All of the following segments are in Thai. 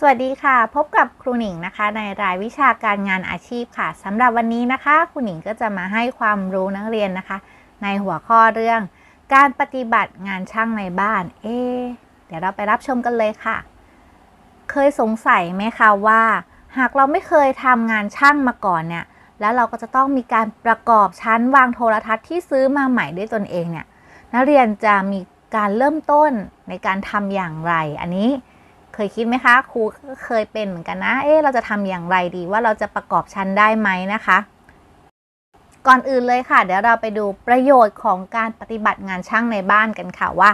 สวัสดีค่ะ พบกับครูหนิงนะคะ ในรายวิชาการงานอาชีพค่ะสำหรับวันนี้นะคะครูหนิงก็จะมาให้ความรู้นักเรียนนะคะ ในหัวข้อเรื่อง การปฏิบัติงานช่างในบ้าน เอ๊เดี๋ยวเราไปรับชมกันเลยค่ะ เคยสงสัยไหมคะว่า หากเราไม่เคยทำงานช่างมาก่อนเนี่ย แล้วเราก็จะต้องมีการประกอบชั้นวางโทรทัศน์ที่ซื้อมาใหม่ด้วยตนเองเนี่ยนักเรียนจะมีการเริ่มต้นในการทำอย่างไร อันนี้ เคยคิดไหมคะ ครูเคยเป็นเหมือนกันนะ เอ๊ะเราจะทำอย่างไรดีว่าเราจะประกอบชั้นได้ไหมนะคะ ก่อนอื่นเลยค่ะ เดี๋ยวเราไปดูประโยชน์ของการปฏิบัติงานช่างในบ้านกันค่ะว่า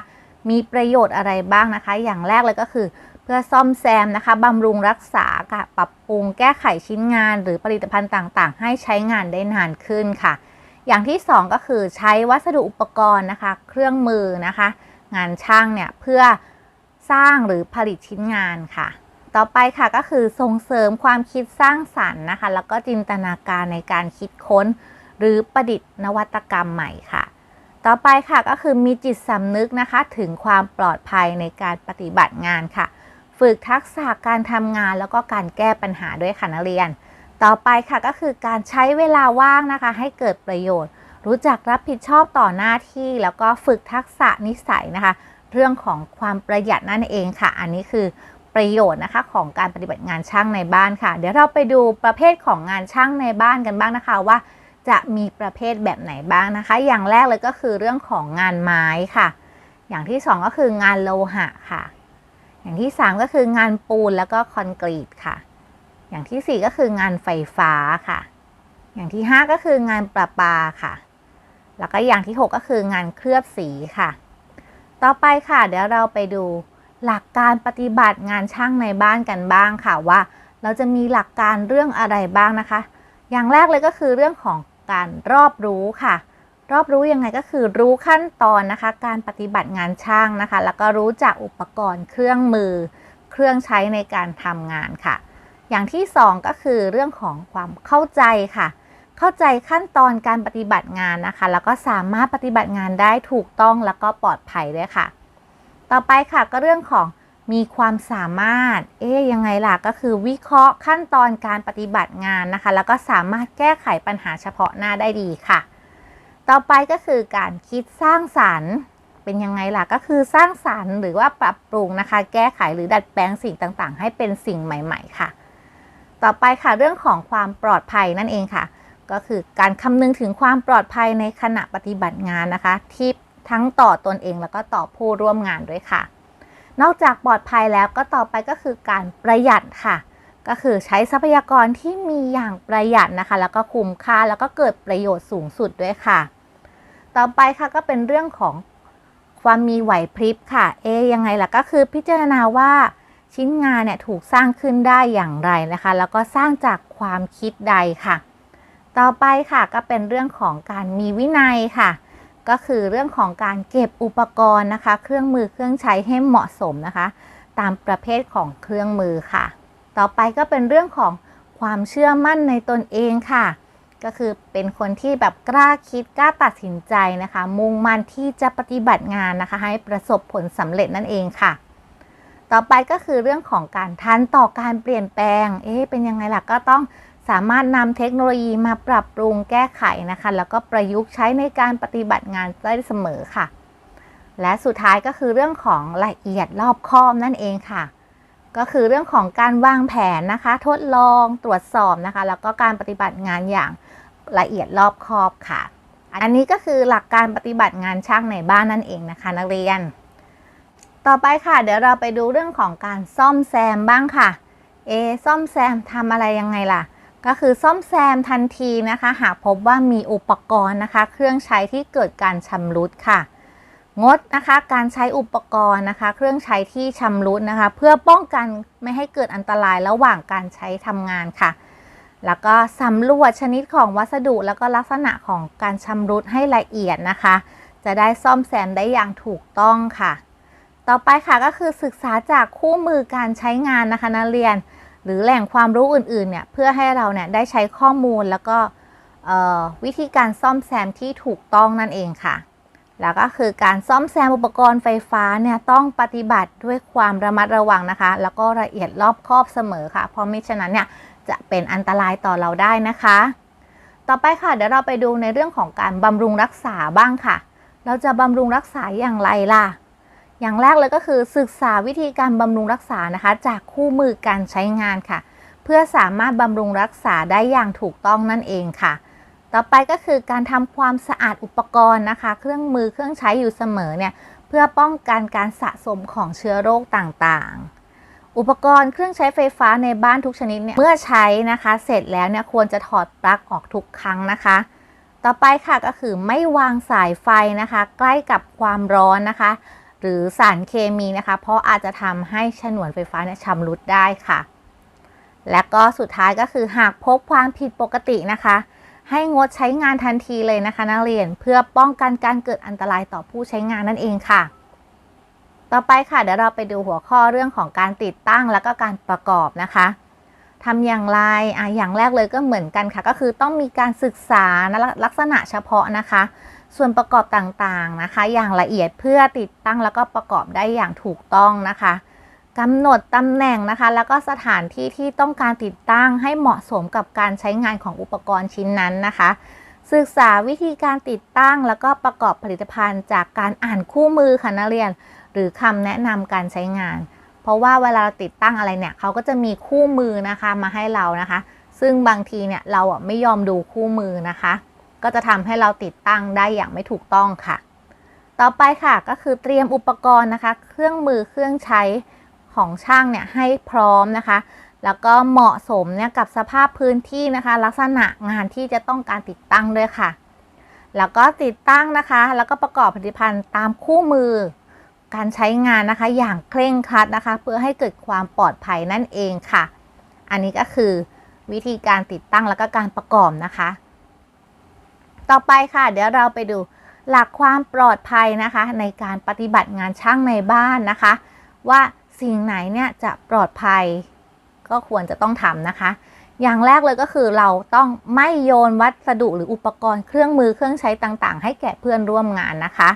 มีประโยชน์อะไรบ้างนะคะ อย่างแรกเลยก็คือ เพื่อซ่อมแซมนะคะบำรุงรักษาค่ะปรับปรุงแก้ไขชิ้นงาน หรือผลิตภัณฑ์ต่างๆ ให้ใช้งานได้นานขึ้นค่ะ อย่างที่ 2 ก็คือใช้วัสดุอุปกรณ์นะคะ เครื่องมือนะคะ งานช่างเนี่ยเพื่อ สร้างหรือผลิตชิ้นงานค่ะ ต่อไปค่ะก็คือส่งเสริมความคิดสร้างสรรค์นะคะ แล้วก็จินตนาการในการคิดค้น หรือประดิษฐ์นวัตกรรมใหม่ค่ะ ต่อไปค่ะก็คือมีจิตสำนึกนะคะ ถึงความปลอดภัยในการปฏิบัติงานค่ะ ฝึกทักษะการทำงานแล้วก็การแก้ปัญหาด้วยค่ะนักเรียน ต่อไปค่ะก็คือการใช้เวลาว่างนะคะ ให้เกิดประโยชน์ รู้จักรับผิดชอบต่อหน้าที่ แล้วก็ฝึกทักษะนิสัยนะคะ เรื่องของความประหยัดนั่นเองค่ะ อันนี้คือประโยชน์นะคะของการปฏิบัติงานช่างในบ้านค่ะ เดี๋ยวเราไปดูประเภทของงานช่างในบ้านกันบ้างนะคะว่า จะมีประเภทแบบไหนบ้างนะคะ อย่างแรกเลยก็คือเรื่องของงานไม้ค่ะ อย่างที่ 2 ก็คืองานโลหะค่ะ อย่างที่ 3 ก็คืองานปูนแล้วก็คอนกรีตค่ะ อย่างที่ 4 ก็คืองานไฟฟ้าค่ะ อย่างที่ 5 ก็คืองานประปาค่ะ แล้วก็อย่างที่ 6 ก็คืองานเคลือบสีค่ะ ต่อไปค่ะเดี๋ยวเราไปดูหลักการปฏิบัติงานช่างในบ้านกันบ้างค่ะว่า เราจะมีหลักการเรื่องอะไรบ้างนะคะ อย่างแรกเลยก็คือเรื่องของการรอบรู้ค่ะ รอบรู้ยังไงก็คือรู้ขั้นตอนนะคะ การปฏิบัติงานช่างนะคะ แล้วก็รู้จักอุปกรณ์เครื่องมือ เครื่องใช้ในการทำงานค่ะ อย่างที่ 2 ก็คือเรื่องของความเข้าใจค่ะ เข้าใจขั้นตอนการปฏิบัติงานนะคะ แล้วก็สามารถปฏิบัติงานได้ถูกต้องแล้วก็ปลอดภัยด้วยค่ะ ต่อไปค่ะก็เรื่องของมีความสามารถ เอ๊ยยังไงล่ะ ก็คือวิเคราะห์ขั้นตอนการปฏิบัติงานนะคะ แล้วก็สามารถแก้ไขปัญหาเฉพาะหน้าได้ดีค่ะ ต่อไปก็คือการคิดสร้างสรรค์ เป็นยังไงล่ะ ก็คือสร้างสรรค์หรือว่าปรับปรุงนะคะ แก้ไขหรือดัดแปลงสิ่งต่างๆ ให้เป็นสิ่งใหม่ ๆ ค่ะ ต่อไปค่ะเรื่องของความปลอดภัยนั่นเองค่ะ ก็คือการคำนึงถึงความปลอดภัยในขณะปฏิบัติงานนะคะ ที่ทั้งต่อตนเองแล้วก็ต่อผู้ร่วมงานด้วยค่ะ นอกจากปลอดภัยแล้วก็ต่อไปก็คือการประหยัดค่ะ ก็คือใช้ทรัพยากรที่มีอย่างประหยัดนะคะ แล้วก็คุ้มค่าแล้วก็เกิดประโยชน์สูงสุดด้วยค่ะ ต่อไปค่ะก็เป็นเรื่องของความมีไหวพริบค่ะ เอยังไงล่ะก็คือพิจารณาว่าชิ้นงานเนี่ยถูกสร้างขึ้นได้อย่างไรนะคะ แล้วก็สร้างจากความคิดใดค่ะ ต่อไปค่ะก็เป็นเรื่องของการมีวินัยค่ะ ก็คือเรื่องของการเก็บอุปกรณ์นะคะ เครื่องมือเครื่องใช้ให้เหมาะสมนะคะ ตามประเภทของเครื่องมือค่ะ ต่อไปก็เป็นเรื่องของความเชื่อมั่นในตนเองค่ะ ก็คือเป็นคนที่แบบกล้าคิดกล้าตัดสินใจนะคะ มุ่งมั่นที่จะปฏิบัติงานนะคะ ให้ประสบผลสำเร็จนั่นเองค่ะ ต่อไปก็คือเรื่องของการทันต่อการเปลี่ยนแปลง เอ๊ะเป็นยังไงล่ะก็ต้อง สามารถนำเทคโนโลยีมาปรับปรุงแก้ไขนะคะ แล้วก็ประยุกต์ใช้ในการปฏิบัติงานได้เสมอค่ะ และสุดท้ายก็คือเรื่องของละเอียดรอบคอบนั่นเองค่ะ ก็คือเรื่องของการวางแผนนะคะ ทดลองตรวจสอบนะคะ แล้วก็การปฏิบัติงานอย่างละเอียดรอบคอบค่ะ อันนี้ก็คือหลักการปฏิบัติงานช่างในบ้านนั่นเองนะคะ นักเรียน ต่อไปค่ะ เดี๋ยวเราไปดูเรื่องของการซ่อมแซมบ้างค่ะ เอ ซ่อมแซมทำอะไรยังไงล่ะ ก็คือซ่อมแซมทันทีนะคะ หากพบว่ามีอุปกรณ์นะคะ เครื่องใช้ที่เกิดการชำรุดค่ะ งดนะคะการใช้อุปกรณ์นะคะ เครื่องใช้ที่ชำรุดนะคะ เพื่อป้องกันไม่ให้เกิดอันตรายระหว่างการใช้ทำงานค่ะ แล้วก็สำรวจชนิดของวัสดุแล้วก็ลักษณะของการชำรุดให้ละเอียดนะคะ จะได้ซ่อมแซมได้อย่างถูกต้องค่ะ ต่อไปค่ะก็คือศึกษาจากคู่มือการใช้งานนะคะนักเรียน หรือแหล่งความรู้อื่นๆเนี่ยเพื่อให้เราเนี่ยได้ใช้ข้อมูลแล้วก็วิธีการซ่อมแซมที่ถูกต้องนั่นเองค่ะ แล้วก็คือการซ่อมแซมอุปกรณ์ไฟฟ้าเนี่ยต้องปฏิบัติด้วยความระมัดระวังนะคะ แล้วก็ละเอียดรอบคอบเสมอค่ะ เพราะไม่ฉะนั้นเนี่ยจะเป็นอันตรายต่อเราได้นะคะ ต่อไปค่ะเดี๋ยวเราไปดูในเรื่องของการบำรุงรักษาบ้างค่ะ เราจะบำรุงรักษาอย่างไรล่ะ อย่างแรกเลยก็คือศึกษาวิธีการบำรุงรักษานะคะ จากคู่มือการใช้งานค่ะ เพื่อสามารถบำรุงรักษาได้อย่างถูกต้องนั่นเองค่ะ ต่อไปก็คือการทำความสะอาดอุปกรณ์นะคะ เครื่องมือเครื่องใช้อยู่เสมอเนี่ยเพื่อป้องกันการสะสมของเชื้อโรคต่างๆ อุปกรณ์เครื่องใช้ไฟฟ้าในบ้านทุกชนิดเนี่ยเมื่อใช้นะคะ เสร็จแล้วเนี่ยควรจะถอดปลั๊กออกทุกครั้งนะคะต่อไปค่ะก็คือไม่วางสายไฟนะคะ ใกล้กับความร้อนนะคะ หรือสารเคมีนะคะ เพราะอาจจะทำให้ฉนวนไฟฟ้าเนี่ยชำรุดได้ค่ะ และก็สุดท้ายก็คือหากพบความผิดปกตินะคะ ให้งดใช้งานทันทีเลยนะคะ นักเรียนเพื่อป้องกันการเกิดอันตรายต่อผู้ใช้งานนั่นเองค่ะ ต่อไปค่ะเดี๋ยวเราไปดูหัวข้อเรื่องของการติดตั้งแล้วก็การประกอบนะคะทำอย่างไรอะอย่างแรกเลยก็เหมือนกันค่ะ ก็คือต้องมีการศึกษาลักษณะเฉพาะนะคะ ส่วนประกอบต่างๆนะคะ อย่างละเอียดเพื่อติดตั้งแล้วก็ประกอบได้อย่างถูกต้องนะคะกำหนดตำแหน่งนะคะ แล้วก็สถานที่ที่ต้องการติดตั้งให้เหมาะสมกับการใช้งานของอุปกรณ์ชิ้นนั้นนะคะ ศึกษาวิธีการติดตั้งแล้วก็ประกอบผลิตภัณฑ์จากการอ่านคู่มือค่ะนักเรียน หรือคำแนะนำการใช้งาน เพราะว่าเวลาเราติดตั้งอะไรเนี่ยเขาก็จะมีคู่มือนะคะมาให้เรานะคะ ซึ่งบางทีเนี่ยเราอะไม่ยอมดูคู่มือนะคะ ก็จะทำให้เราติดตั้งได้อย่างไม่ถูกต้องค่ะ ต่อไปค่ะก็คือเตรียมอุปกรณ์นะคะ เครื่องมือเครื่องใช้ของช่างเนี่ยให้พร้อมนะคะ แล้วก็เหมาะสมเนี่ยกับสภาพพื้นที่นะคะ ลักษณะงานที่จะต้องการติดตั้งด้วยค่ะ แล้วก็ติดตั้งนะคะ แล้วก็ประกอบผลิตภัณฑ์ตามคู่มือ การใช้งานนะคะ อย่างเคร่งครัดนะคะ เพื่อให้เกิดความปลอดภัยนั่นเองค่ะ อันนี้ก็คือวิธีการติดตั้งแล้วก็การประกอบนะคะ ต่อไปค่ะ เดี๋ยวเราไปดูหลักความปลอดภัยนะคะ ในการปฏิบัติงานช่างในบ้านนะคะ ว่าสิ่งไหนเนี่ยจะปลอดภัย ก็ควรจะต้องทำนะคะ อย่างแรกเลยก็คือเราต้องไม่โยนวัสดุหรืออุปกรณ์เครื่องมือเครื่องใช้ต่างๆ ให้แก่เพื่อนร่วมงานนะคะ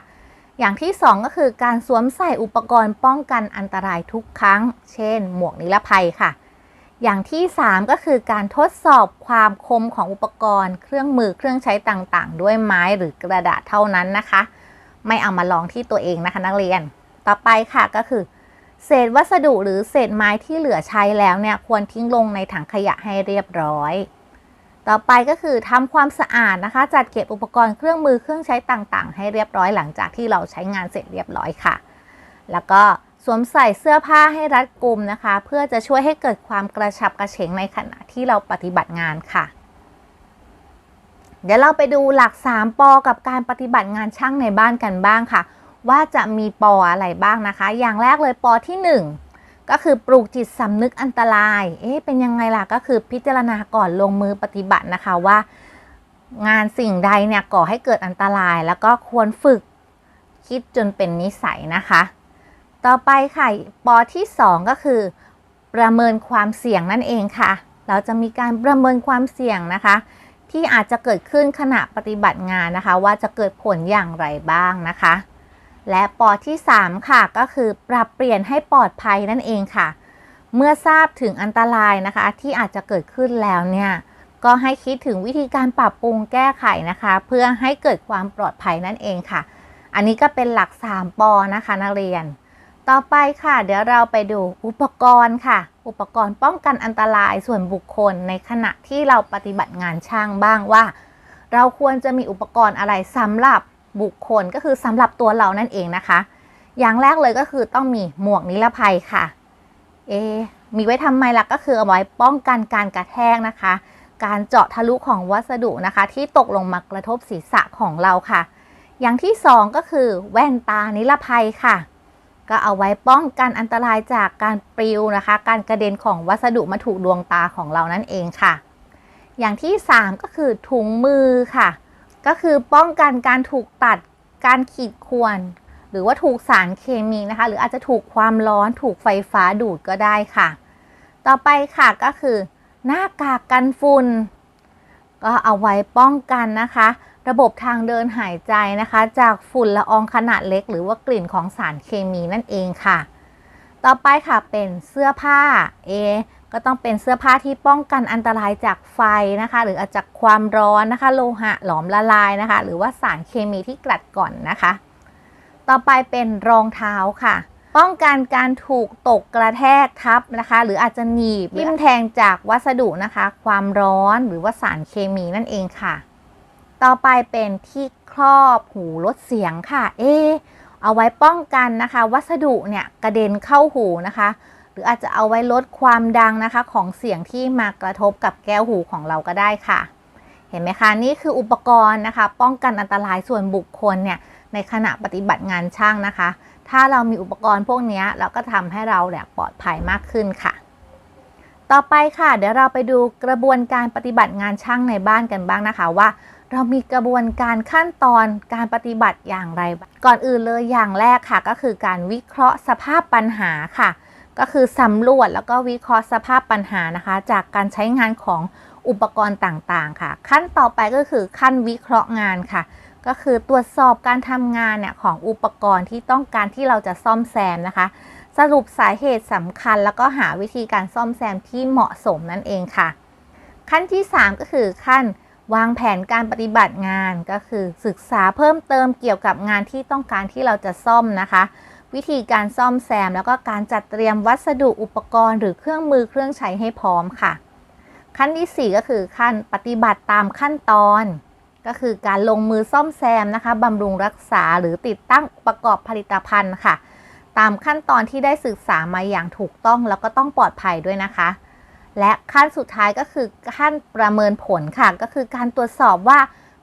อย่างที่ 2 ก็คือการสวมใส่อุปกรณ์ป้องกันอันตรายทุกครั้ง เช่น หมวกนิรภัยค่ะ อย่างที่ 3 ก็คือการทดสอบความคมของอุปกรณ์ เครื่องมือเครื่องใช้ต่างๆ ด้วยไม้หรือกระดาษเท่านั้นนะคะ ไม่เอามาลองที่ตัวเองนะคะนักเรียน ต่อไปค่ะก็คือ เศษวัสดุหรือเศษไม้ที่เหลือใช้แล้วเนี่ยควรทิ้งลงในถังขยะให้เรียบร้อย ต่อไปก็คือทำความสะอาดนะคะ จัดเก็บอุปกรณ์เครื่องมือเครื่องใช้ต่างๆ ให้เรียบร้อยหลังจากที่เราใช้งานเสร็จเรียบร้อยค่ะ แล้วก็ สวมใส่เสื้อผ้าให้รัดกุมนะคะ เพื่อจะช่วยให้เกิดความกระชับกระเฉงในขณะที่เราปฏิบัติงานค่ะ เดี๋ยวเราไปดูหลัก 3ปอกับการปฏิบัติงานช่างในบ้านกันบ้างค่ะ ว่าจะมีปออะไรบ้างนะคะ อย่างแรกเลยปอที่ 1 ก็คือปลูกจิตสำนึกอันตราย เอ๊ะเป็นยังไงล่ะก็คือพิจารณาก่อนลงมือปฏิบัตินะคะว่า งานสิ่งใดเนี่ยก่อให้เกิดอันตราย แล้วก็ควรฝึกคิดจนเป็นนิสัยนะคะ ต่อไปค่ะปอที่ 2 ก็คือ ประเมินความเสี่ยงนั่นเองค่ะ เราจะมีการประเมินความเสี่ยงนะคะ ที่อาจจะเกิดขึ้นขณะปฏิบัติงานนะคะ ว่าจะเกิดผลอย่างไรบ้างนะคะ และปอที่ 3 ค่ะก็คือปรับเปลี่ยนให้ปลอดภัยนั่นเองค่ะ เมื่อทราบถึงอันตรายนะคะ ที่อาจจะเกิดขึ้นแล้วเนี่ยก็ให้คิดถึงวิธีการปรับปรุงแก้ไขนะคะ เพื่อให้เกิดความปลอดภัยนั่นเองค่ะ อันนี้ก็เป็นหลัก 3 ปอนะคะนักเรียน ต่อไปค่ะ เดี๋ยวเราไปดูอุปกรณ์ค่ะ อุปกรณ์ป้องกันอันตรายส่วนบุคคลในขณะที่เราปฏิบัติงานช่างบ้างว่า เราควรจะมีอุปกรณ์อะไรสำหรับบุคคลก็คือสำหรับตัวเรานั่นเองนะคะ อย่างแรกเลยก็คือต้องมีหมวกนิรภัยค่ะ เอ มีไว้ทำไมล่ะก็คือเอาไว้ป้องกันการกระแทกนะคะ การเจาะทะลุของวัสดุนะคะ ที่ตกลงมากระทบศีรษะของเราค่ะ อย่างที่สองก็คือแว่นตานิรภัยค่ะ ก็เอาไว้ป้องกันอันตรายจากการปลิวนะคะ การกระเด็นของวัสดุมาถูกดวงตาของเรานั่นเองค่ะ อย่างที่ 3 ก็คือถุงมือค่ะ ก็คือป้องกันการถูกตัด การขีดข่วน หรือว่าถูกสารเคมีนะคะ หรืออาจจะถูกความร้อนถูกไฟฟ้าดูดก็ได้ค่ะ ต่อไปค่ะก็คือ หน้ากากกันฝุ่น ก็เอาไว้ป้องกันนะคะ ระบบทางเดินหายใจนะคะ จากฝุ่นละอองขนาดเล็ก หรือว่ากลิ่นของสารเคมีนั่นเองค่ะ ต่อไปค่ะเป็นเสื้อผ้าเอก็ต้องเป็นเสื้อผ้าที่ป้องกันอันตรายจากไฟนะคะ หรืออาจากความร้อนนะคะ โลหะหลอมละลายนะคะ หรือว่าสารเคมีที่กลัดก่อนนะคะ ต่อไปเป็นรองเท้าค่ะ ป้องกันการถูกตกกระแทกทับนะคะ หรืออาจจะหนีบทิ่มแทงจากวัสดุนะคะ ความร้อนหรือว่าสารเคมีนั่นเองค่ะ ต่อไปเป็นที่ครอบหูลดเสียงค่ะ เอเอาไว้ป้องกันนะคะ วัสดุเนี่ยกระเด็นเข้าหูนะคะ หรืออาจจะเอาไว้ลดความดังนะคะ ของเสียงที่มากระทบกับแก้วหูของเราก็ได้ค่ะ เห็นไหมคะนี่คืออุปกรณ์นะคะ ป้องกันอันตรายส่วนบุคคลเนี่ยในขณะปฏิบัติงานช่างนะคะ ถ้าเรามีอุปกรณ์พวกนี้เราก็ทำให้เราเนี่ยปลอดภัยมากขึ้นค่ะ ต่อไปค่ะ เดี๋ยวเราไปดูกระบวนการปฏิบัติงานช่างในบ้านกันบ้างนะคะว่า เรามีกระบวนการขั้นตอนการปฏิบัติอย่างไร ก่อนอื่นเลยอย่างแรกค่ะ ก็คือการวิเคราะห์สภาพปัญหาค่ะ ก็คือสำรวจแล้วก็วิเคราะห์สภาพปัญหานะคะ จากการใช้งานของอุปกรณ์ต่างๆ ค่ะ ขั้นต่อไปก็คือขั้นวิเคราะห์งานค่ะ ก็คือตรวจสอบการทำงานเนี่ยของอุปกรณ์ที่ต้องการที่เราจะซ่อมแซมนะคะ สรุปสาเหตุสำคัญแล้วก็หาวิธีการซ่อมแซมที่เหมาะสมนั่นเองค่ะ ขั้นที่ 3 ก็คือขั้นวางแผนการปฏิบัติงานก็คือศึกษาเพิ่มเติมเกี่ยวกับงานที่ต้องการที่เราจะซ่อมนะคะ วิธีการซ่อมแซม แล้วก็การจัดเตรียมวัสดุอุปกรณ์ หรือเครื่องมือเครื่องใช้ให้พร้อมค่ะ ขั้นที่ 4 ก็คือขั้นปฏิบัติตามขั้นตอน ก็คือการลงมือซ่อมแซมนะคะบำรุงรักษาหรือติดตั้งประกอบผลิตภัณฑ์ค่ะ ตามขั้นตอนที่ได้ศึกษามาอย่างถูกต้องแล้วก็ต้องปลอดภัยด้วยนะคะ และขั้นสุดท้ายก็คือขั้นประเมินผลค่ะ ก็คือการตรวจสอบว่า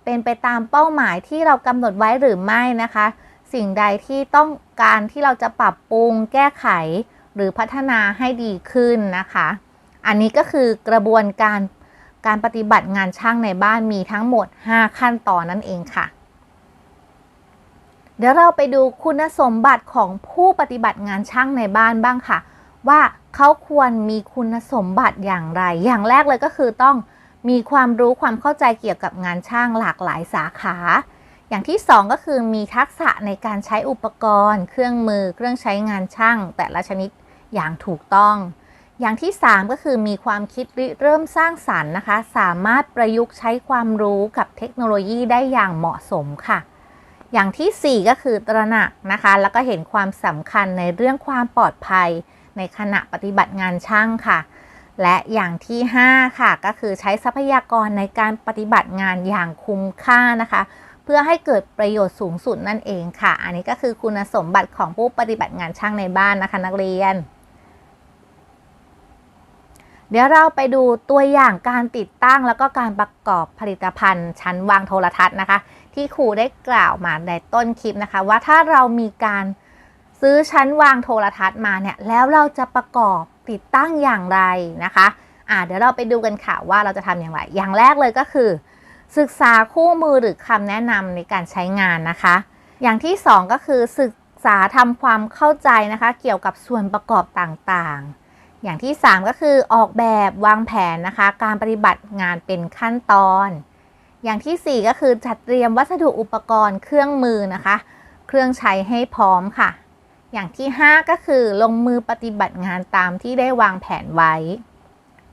เป็นไปตามเป้าหมายที่เรากำหนดไว้หรือไม่นะคะ สิ่งใดที่ต้องการที่เราจะปรับปรุง แก้ไข หรือพัฒนาให้ดีขึ้นนะคะ อันนี้ก็คือกระบวนการ การปฏิบัติงานช่างในบ้านมีทั้งหมด 5 ขั้นตอนนั่นเองค่ะ เดี๋ยวเราไปดูคุณสมบัติของผู้ปฏิบัติงานช่างในบ้านบ้างค่ะ ว่าเขาควรมีคุณสมบัติอย่างไร อย่างแรกเลยก็คือต้องมีความรู้ความเข้าใจเกี่ยวกับงานช่างหลากหลายสาขา อย่างที่ 2 ก็คือมีทักษะในการใช้อุปกรณ์ เครื่องมือ เครื่องใช้งานช่าง แต่ละชนิดอย่างถูกต้อง อย่างที่ 3 ก็คือมีความคิดเริ่มสร้างสรรค์นะคะ สามารถประยุกต์ใช้ความรู้กับเทคโนโลยีได้อย่างเหมาะสมค่ะ อย่างที่ 4 ก็คือตระหนักนะคะ แล้วก็เห็นความสำคัญในเรื่องความปลอดภัยในขณะปฏิบัติงานช่างค่ะ และอย่างที่ 5 ค่ะ ก็คือใช้ทรัพยากรในการปฏิบัติงานอย่างคุ้มค่านะคะ เพื่อให้เกิดประโยชน์สูงสุดนั่นเองค่ะ อันนี้ก็คือคุณสมบัติของผู้ปฏิบัติงานช่างในบ้านนะคะ นักเรียน เดี๋ยวเราไปดูตัวอย่างการติดตั้งแล้วก็การประกอบผลิตภัณฑ์ชั้นวางโทรทัศน์นะคะ ที่ครูได้กล่าวมาในต้นคลิปนะคะ ว่าถ้าเรามีการซื้อชั้นวางโทรทัศน์มาเนี่ยแล้วเราจะประกอบติดตั้งอย่างไรนะคะอ่าเดี๋ยวเราไปดูกันค่ะว่าเราจะทำอย่างไร อย่างแรกเลยก็คือ ศึกษาคู่มือหรือคำแนะนำในการใช้งานนะคะ อย่างที่ 2 ก็คือศึกษาทำความเข้าใจนะคะ เกี่ยวกับส่วนประกอบต่างๆ อย่างที่ 3 ก็คือออกแบบวางแผนนะคะ การปฏิบัติงานเป็นขั้นตอน อย่างที่ 4 ก็คือจัดเตรียมวัสดุอุปกรณ์เครื่องมือนะคะ เครื่องใช้ให้พร้อมค่ะ อย่างที่ 5 ก็คือลงมือปฏิบัติงานตามที่ได้วางแผนไว้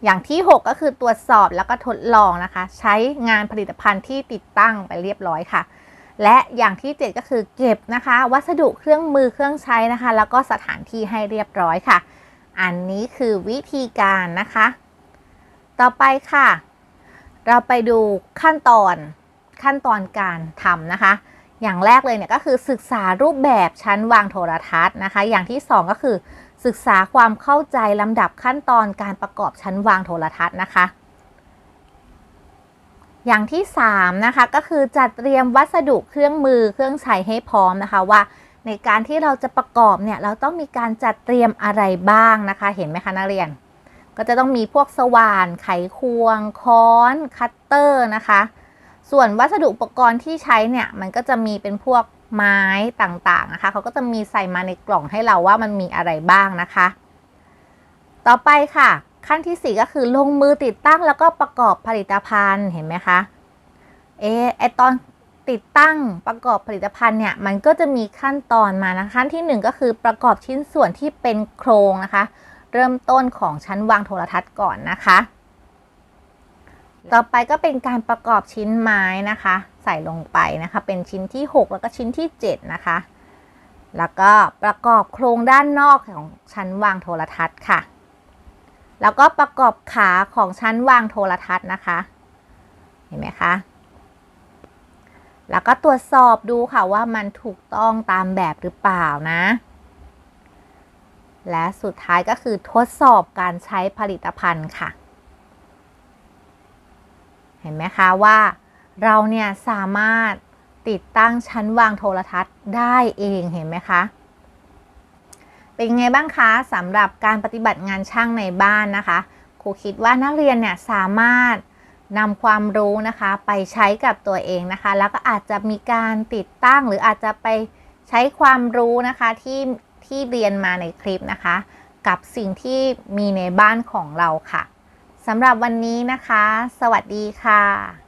อย่างที่ 6 ก็คือตรวจสอบแล้วก็ทดลองนะคะ ใช้งานผลิตภัณฑ์ที่ติดตั้งไปเรียบร้อยค่ะ และอย่างที่ 7 ก็คือเก็บนะคะ วัสดุเครื่องมือเครื่องใช้นะคะ แล้วก็สถานที่ให้เรียบร้อยค่ะ อันนี้คือวิธีการนะคะ ต่อไปค่ะ เราไปดูขั้นตอนขั้นตอนการทำนะคะ อย่างแรกเลยเนี่ยก็คือศึกษารูปแบบชั้นวางโทรทัศน์นะคะ อย่างที่ 2 ก็คือ ศึกษาความเข้าใจลำดับขั้นตอนการประกอบชั้นวางโทรทัศน์นะคะ อย่างที่3นะคะก็คือจัดเตรียมวัสดุเครื่องมือเครื่องใช้ให้พร้อมนะคะว่า ในการที่เราจะประกอบเนี่ยเราต้องมีการจัดเตรียมอะไรบ้างนะคะ เห็นไหมคะนักเรียน ก็จะต้องมีพวกสว่าน ไขควง ค้อน คัตเตอร์นะคะ ส่วนวัสดุอุปกรณ์ที่ใช้เนี่ยมันก็จะมีเป็นพวกไม้ต่างๆนะคะเขาก็จะมีใส่มาในกล่องให้เราว่ามันมีอะไรบ้างนะคะ ต่อไปค่ะ ขั้นที่ 4 ก็คือลงมือติดตั้งแล้วก็ประกอบผลิตภัณฑ์เห็นไหมคะเอะไอตอน ติดตั้งประกอบผลิตภัณฑ์เนี่ยมันก็จะมีขั้นตอนมานะขั้นที่ 1 ก็คือประกอบชิ้นส่วนที่เป็นโครงนะคะ เริ่มต้นของชั้นวางโทรทัศน์ก่อนนะคะ ต่อไปก็เป็นการประกอบชิ้นไม้นะคะ ใส่ลงไปนะคะ เป็นชิ้นที่ 6 แล้วก็ชิ้นที่ 7 นะคะ แล้วก็ประกอบโครงด้านนอกของชั้นวางโทรทัศน์ค่ะ แล้วก็ประกอบขาของชั้นวางโทรทัศน์นะคะ เห็นไหมคะ แล้วก็ตรวจสอบดูค่ะว่ามันถูกต้องตามแบบหรือเปล่านะ และสุดท้ายก็คือทดสอบการใช้ผลิตภัณฑ์ค่ะ เห็นไหมคะว่าเราเนี่ยสามารถติดตั้งชั้นวางโทรทัศน์ได้เองเห็นไหมคะ เป็นไงบ้างคะสำหรับการปฏิบัติงานช่างในบ้านนะคะ ครูคิดว่านักเรียนเนี่ยสามารถ นำความรู้นะคะไปใช้กับตัวเองนะคะ แล้วก็อาจจะมีการติดตั้งหรืออาจจะไปใช้ความรู้นะคะที่ที่เรียนมาในคลิปนะคะ กับสิ่งที่มีในบ้านของเราค่ะสำหรับวันนี้นะคะ สวัสดีค่ะ